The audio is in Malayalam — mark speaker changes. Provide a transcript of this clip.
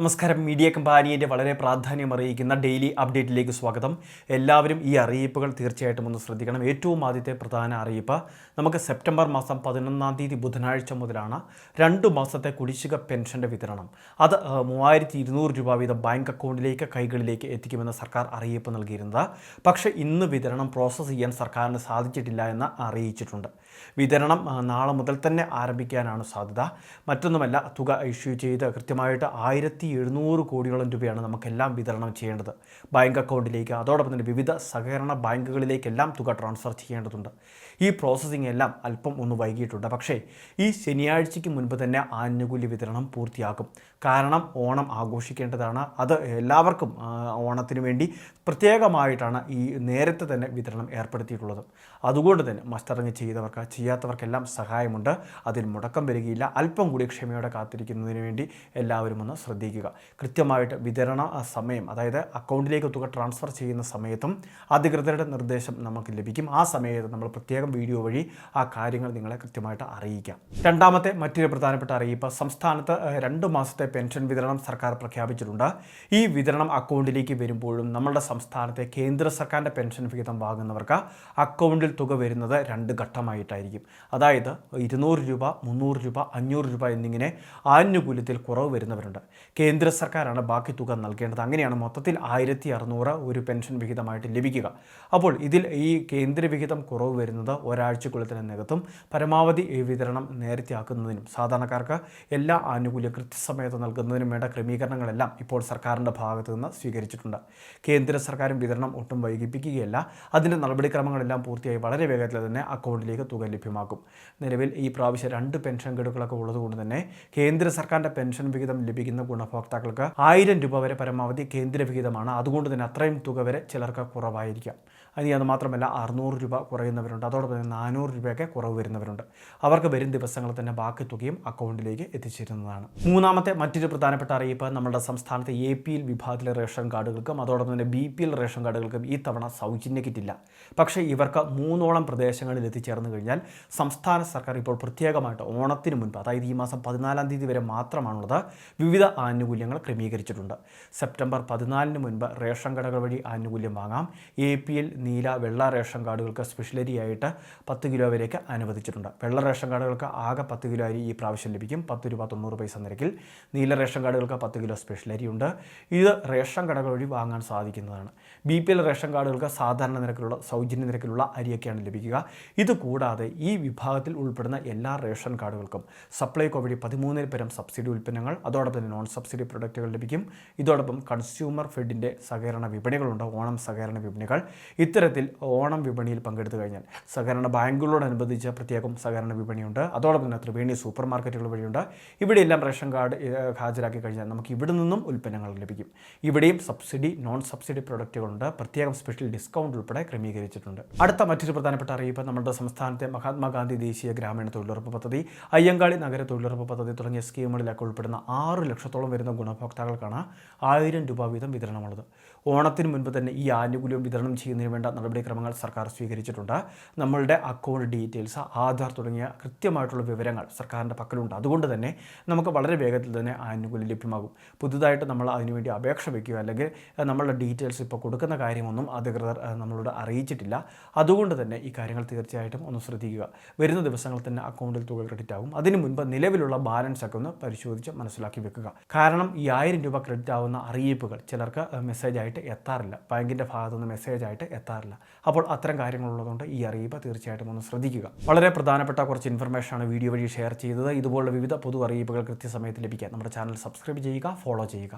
Speaker 1: നമസ്കാരം. മീഡിയ കമ്പാനിയുടെ വളരെ പ്രാധാന്യം അറിയിക്കുന്ന ഡെയിലി അപ്ഡേറ്റിലേക്ക് സ്വാഗതം. എല്ലാവരും ഈ അറിയിപ്പുകൾ തീർച്ചയായിട്ടും ഒന്ന് ശ്രദ്ധിക്കണം. ഏറ്റവും ആദ്യത്തെ പ്രധാന അറിയിപ്പ് നമുക്ക് സെപ്റ്റംബർ മാസം പതിനൊന്നാം തീയതി ബുധനാഴ്ച മുതലാണ് രണ്ട് മാസത്തെ കുടിശ്ശിക പെൻഷന്റെ വിതരണം. അത് മൂവായിരത്തി ഇരുന്നൂറ് രൂപ വീതം ബാങ്ക് അക്കൗണ്ടിലേക്ക് കൈകളിലേക്ക് എത്തിക്കുമെന്ന് സർക്കാർ അറിയിപ്പ് നൽകിയിരുന്നത്. പക്ഷേ ഇന്ന് വിതരണം പ്രോസസ്സ് ചെയ്യാൻ സർക്കാരിന് സാധിച്ചിട്ടില്ല എന്ന് അറിയിച്ചിട്ടുണ്ട്. വിതരണം നാളെ മുതൽ തന്നെ ആരംഭിക്കാനാണ് സാധ്യത. മറ്റൊന്നുമല്ല തുക ഇഷ്യൂ ചെയ്ത് കൃത്യമായിട്ട് ആയിരത്തി എഴുന്നൂറ് കോടിയോളം രൂപയാണ് നമുക്കെല്ലാം വിതരണം ചെയ്യേണ്ടത്. ബാങ്ക് അക്കൗണ്ടിലേക്ക് അതോടൊപ്പം തന്നെ വിവിധ സഹകരണ ബാങ്കുകളിലേക്കെല്ലാം തുക ട്രാൻസ്ഫർ ചെയ്യേണ്ടതുണ്ട്. ഈ പ്രോസസ്സിംഗ് എല്ലാം അല്പം ഒന്ന് വൈകിയിട്ടുണ്ട്. പക്ഷേ ഈ ശനിയാഴ്ചയ്ക്ക് മുൻപ് തന്നെ ആനുകൂല്യ വിതരണം പൂർത്തിയാക്കും കാരണം ഓണം ആഘോഷിക്കേണ്ടതാണ്. അത് എല്ലാവർക്കും ഓണത്തിന് വേണ്ടി പ്രത്യേകമായിട്ടാണ് ഈ നേരത്തെ തന്നെ വിതരണം ഏർപ്പെടുത്തിയിട്ടുള്ളത്. അതുകൊണ്ട് തന്നെ മസ്റ്ററിങ് ചെയ്തവർക്ക് ചെയ്യാത്തവർക്കെല്ലാം സഹായമുണ്ട്. അതിൽ മുടക്കം വരികയില്ല. അല്പം കൂടി ക്ഷമയോടെ കാത്തിരിക്കുന്നതിന് വേണ്ടി എല്ലാവരും ഒന്ന് ശ്രദ്ധിക്കുക. കൃത്യമായിട്ട് വിതരണ സമയം അതായത് അക്കൗണ്ടിലേക്ക് തുക ട്രാൻസ്ഫർ ചെയ്യുന്ന സമയത്തും അധികൃതരുടെ നിർദ്ദേശം നമുക്ക് ലഭിക്കും. ആ സമയത്ത് നമ്മൾ പ്രത്യേകം വീഡിയോ വഴി ആ കാര്യങ്ങൾ നിങ്ങളെ കൃത്യമായിട്ട് അറിയിക്കാം. രണ്ടാമത്തെ മറ്റൊരു പ്രധാനപ്പെട്ട അറിയിപ്പ്. സംസ്ഥാനത്ത് രണ്ടു മാസത്തെ പെൻഷൻ വിതരണം സർക്കാർ പ്രഖ്യാപിച്ചിട്ടുണ്ട്. ഈ വിതരണം അക്കൗണ്ടിലേക്ക് വരുമ്പോഴും നമ്മളുടെ സംസ്ഥാനത്തെ കേന്ദ്ര സർക്കാരിന്റെ പെൻഷൻ വിഹിതം വാങ്ങുന്നവർക്ക് അക്കൗണ്ടിൽ തുക വരുന്നത് രണ്ട് ഘട്ടമായിട്ടായിരിക്കും അതായത് ഇരുന്നൂറ് രൂപ മുന്നൂറ് രൂപ അഞ്ഞൂറ് രൂപ എന്നിങ്ങനെ ആനുകൂല്യത്തിൽ കുറവ് വരുന്നവരുണ്ട്. കേന്ദ്ര സർക്കാരാണ് ബാക്കി തുക നൽകേണ്ടത്. അങ്ങനെയാണ് മൊത്തത്തിൽ ആയിരത്തി അറുന്നൂറ് ഒരു പെൻഷൻ വിഹിതമായിട്ട് ലഭിക്കുക. അപ്പോൾ ഇതിൽ ഈ കേന്ദ്ര വിഹിതം കുറവ് വരുന്നത് ഒരാഴ്ചക്കുള്ളിൽ തന്നെ നികത്തും പരമാവധി വിതരണം നേരത്തെ ആക്കുന്നതിനും സാധാരണക്കാർക്ക് എല്ലാ ആനുകൂല്യം കൃത്യസമയത്ത് നൽകുന്നതിനും വേണ്ട ക്രമീകരണങ്ങളെല്ലാം ഇപ്പോൾ സർക്കാരിന്റെ ഭാഗത്തു നിന്ന് സ്വീകരിച്ചിട്ടുണ്ട്. കേന്ദ്ര സർക്കാരും വിതരണം ഒട്ടും വൈകിപ്പിക്കുകയല്ല. അതിന്റെ നടപടിക്രമങ്ങളെല്ലാം പൂർത്തിയായി വളരെ വേഗത്തിൽ തന്നെ അക്കൗണ്ടിലേക്ക് തുക ലഭ്യമാക്കും. നിലവിൽ ഈ പ്രാവശ്യം രണ്ട് പെൻഷൻ ഗഡുക്കളൊക്കെ ഉള്ളതുകൊണ്ട് തന്നെ കേന്ദ്ര സർക്കാരിന്റെ പെൻഷൻ വിഹിതം ലഭിക്കുന്ന ഗുണഭോക്താക്കൾക്ക് ആയിരം രൂപ വരെ പരമാവധി കേന്ദ്ര വിഹിതമാണ്. അതുകൊണ്ട് തന്നെ അത്രയും തുക വരെ ചിലർക്ക് കുറവായിരിക്കാം. ഇനി അത് മാത്രമല്ല അറുന്നൂറ് രൂപ കുറയുന്നവരുണ്ട്. അതോടൊപ്പം തന്നെ നാനൂറ് രൂപയൊക്കെ കുറവ് വരുന്നവരുണ്ട്. അവർക്ക് വരും ദിവസങ്ങളിൽ തന്നെ ബാക്കി തുകയും അക്കൗണ്ടിലേക്ക് എത്തിച്ചിരുന്നതാണ്. മൂന്നാമത്തെ മറ്റൊരു പ്രധാനപ്പെട്ട അറിയിപ്പ് നമ്മുടെ സംസ്ഥാനത്തെ എ പി എൽ വിഭാഗത്തിലെ റേഷൻ കാർഡുകൾക്കും അതോടൊപ്പം തന്നെ ബി പി എൽ റേഷൻ കാർഡുകൾക്കും ഈ തവണ സൗജന്യ കിറ്റില്ല. പക്ഷേ ഇവർക്ക് മൂന്നോളം പ്രദേശങ്ങളിൽ എത്തിച്ചേർന്ന് കഴിഞ്ഞാൽ സംസ്ഥാന സർക്കാർ ഇപ്പോൾ പ്രത്യേകമായിട്ട് ഓണത്തിന് മുൻപ് അതായത് ഈ മാസം പതിനാലാം തീയതി വരെ മാത്രമാണുള്ളത് വിവിധ ആനുകൂല്യങ്ങൾ ക്രമീകരിച്ചിട്ടുണ്ട്. സെപ്റ്റംബർ പതിനാലിന് മുൻപ് റേഷൻ കടകൾ വഴി ആനുകൂല്യം വാങ്ങാം. എ പി എൽ നീല വെള്ള റേഷൻ കാർഡുകൾക്ക് സ്പെഷ്യലരി ആയിട്ട് പത്ത് കിലോ വരെയൊക്കെ അനുവദിച്ചിട്ടുണ്ട്. വെള്ള റേഷൻ കാർഡുകൾക്ക് ആകെ പത്ത് കിലോ അരി ഈ പ്രാവശ്യം ലഭിക്കും. പത്ത് രൂപ തൊണ്ണൂറ് പൈസ നിരക്കിൽ നീല റേഷൻ കാർഡുകൾക്ക് പത്ത് കിലോ സ്പെഷ്യലരി ഉണ്ട് ഇത് റേഷൻ കടകൾ വഴി വാങ്ങാൻ സാധിക്കുന്നതാണ്. ബി പി എൽ റേഷൻ കാർഡുകൾക്ക് സാധാരണ നിരക്കിലുള്ള സൗജന്യ നിരക്കിലുള്ള അരിയൊക്കെയാണ് ലഭിക്കുക. ഇത് കൂടാതെ ഈ വിഭാഗത്തിൽ ഉൾപ്പെടുന്ന എല്ലാ റേഷൻ കാർഡുകൾക്കും സപ്ലൈകോ വഴി പതിമൂന്നിൽ പരം സബ്സിഡി ഉൽപ്പന്നങ്ങൾ അതോടൊപ്പം തന്നെ നോൺ സബ്സിഡി പ്രൊഡക്റ്റുകൾ ലഭിക്കും. ഇതോടൊപ്പം കൺസ്യൂമർ ഫെഡിന്റെ സഹകരണ വിപണികളുണ്ട്. ഓണം സഹകരണ വിപണികൾ. ഇത്തരത്തിൽ ഓണം വിപണിയിൽ പങ്കെടുത്തു കഴിഞ്ഞാൽ സഹകരണ ബാങ്കുകളോടനുബന്ധിച്ച് പ്രത്യേകം സഹകരണ വിപണിയുണ്ട്. അതോടൊപ്പം തന്നെ ത്രിവേണി സൂപ്പർ മാർക്കറ്റുകൾ വഴിയുണ്ട്. ഇവിടെയെല്ലാം റേഷൻ കാർഡ് ഹാജരാക്കി കഴിഞ്ഞാൽ നമുക്ക് ഇവിടെ നിന്നും ഉൽപ്പന്നങ്ങൾ ലഭിക്കും. ഇവിടെയും സബ്സിഡി നോൺ സബ്സിഡി പ്രൊഡക്റ്റുകളുണ്ട് പ്രത്യേകം സ്പെഷ്യൽ ഡിസ്കൗണ്ട് ഉൾപ്പെടെ ക്രമീകരിച്ചിട്ടുണ്ട്. അടുത്ത മറ്റൊരു പ്രധാനപ്പെട്ട അറിയിപ്പ് നമ്മുടെ സംസ്ഥാനത്തെ മഹാത്മാഗാന്ധി ദേശീയ ഗ്രാമീണ തൊഴിലുറപ്പ് പദ്ധതി. അയ്യങ്കാളി നഗര തൊഴിലുറപ്പ് പദ്ധതി തുടങ്ങിയ സ്കീമുകളിലൊക്കെ ഉൾപ്പെടുന്ന ആറ് ലക്ഷത്തോളം വരുന്ന ഗുണഭോക്താക്കൾക്കാണ് ആയിരം രൂപ വീതം വിതരണമുള്ളത്. ഓണത്തിന് മുൻപ് തന്നെ ഈ ആനുകൂല്യം വിതരണം ചെയ്യുന്നതിന് വേണ്ട നടപടിക്രമങ്ങൾ സർക്കാർ സ്വീകരിച്ചിട്ടുണ്ട്. നമ്മളുടെ അക്കൗണ്ട് ഡീറ്റെയിൽസ് ആധാർ തുടങ്ങിയ കൃത്യമായിട്ടുള്ള വിവരങ്ങൾ സർക്കാരിന്റെ പക്കലുണ്ട്. അതുകൊണ്ട് തന്നെ നമുക്ക് വളരെ വേഗത്തിൽ തന്നെ ആനുകൂല്യം ലഭ്യമാകും. പുതുതായിട്ട് നമ്മൾ അതിനുവേണ്ടി അപേക്ഷ വയ്ക്കുക അല്ലെങ്കിൽ നമ്മളുടെ ഡീറ്റെയിൽസ് ഇപ്പോൾ കൊടുക്കുന്ന കാര്യമൊന്നും അധികൃതർ നമ്മളോട് അറിയിച്ചിട്ടില്ല. അതുകൊണ്ട് തന്നെ ഈ കാര്യങ്ങൾ തീർച്ചയായിട്ടും ഒന്ന് ശ്രദ്ധിക്കുക. വരുന്ന ദിവസങ്ങളിൽ തന്നെ അക്കൗണ്ടിൽ തുക ക്രെഡിറ്റ് ആകും. അതിനു മുൻപ് നിലവിലുള്ള ബാലൻസ് ഒക്കെ ഒന്ന് പരിശോധിച്ച് മനസ്സിലാക്കി വെക്കുക. കാരണം ഈ ആയിരം രൂപ ക്രെഡിറ്റ് ആവുന്ന അറിയിപ്പുകൾ ചിലർക്ക് മെസ്സേജായിട്ട് എത്താറില്ല. ബാങ്കിന്റെ ഭാഗത്തുനിന്ന് മെസ്സേജ് ആയിട്ട് എത്താറില്ല അപ്പോൾ അത്തരം കാര്യങ്ങളുള്ളതുകൊണ്ട് ഈ അറിയിപ്പ് തീർച്ചയായിട്ടും ഒന്ന് ശ്രദ്ധിക്കുക. വളരെ പ്രധാനപ്പെട്ട കുറച്ച് ഇൻഫർമേഷനാണ് വീഡിയോ വഴി ഷെയർ ചെയ്തത്. ഇതുപോലുള്ള വിവിധ പൊതു അറിയിപ്പുകൾ കൃത്യസമയത്ത് ലഭിക്കാൻ നമ്മുടെ ചാനൽ സബ്സ്ക്രൈബ് ചെയ്യുക ഫോളോ ചെയ്യുക.